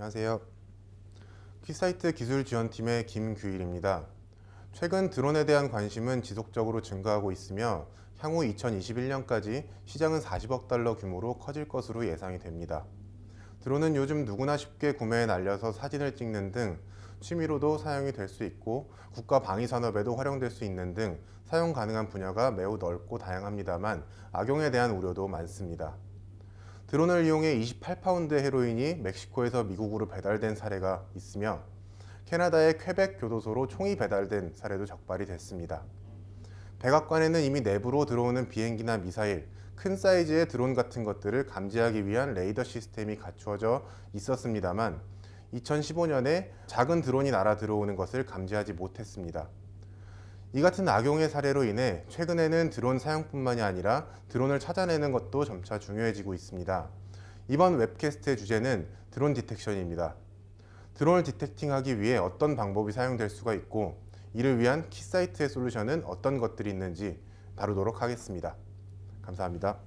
안녕하세요. 키사이트 기술 지원팀의 김규일입니다. 최근 드론에 대한 관심은 지속적으로 증가하고 있으며 향후 2021년까지 시장은 40억 달러 규모로 커질 것으로 예상이 됩니다. 드론은 요즘 누구나 쉽게 구매해 날려서 사진을 찍는 등 취미로도 사용이 될 수 있고 국가 방위 산업에도 활용될 수 있는 등 사용 가능한 분야가 매우 넓고 다양합니다만 악용에 대한 우려도 많습니다. 드론을 이용해 28파운드 헤로인이 멕시코에서 미국으로 배달된 사례가 있으며 캐나다의 퀘벡 교도소로 총이 배달된 사례도 적발이 됐습니다. 백악관에는 이미 내부로 들어오는 비행기나 미사일, 큰 사이즈의 드론 같은 것들을 감지하기 위한 레이더 시스템이 갖추어져 있었습니다만 2015년에 작은 드론이 날아 들어오는 것을 감지하지 못했습니다. 이 같은 악용의 사례로 인해 최근에는 드론 사용뿐만이 아니라 드론을 찾아내는 것도 점차 중요해지고 있습니다. 이번 웹캐스트의 주제는 드론 디텍션입니다. 드론을 디텍팅하기 위해 어떤 방법이 사용될 수가 있고 이를 위한 키사이트의 솔루션은 어떤 것들이 있는지 다루도록 하겠습니다. 감사합니다.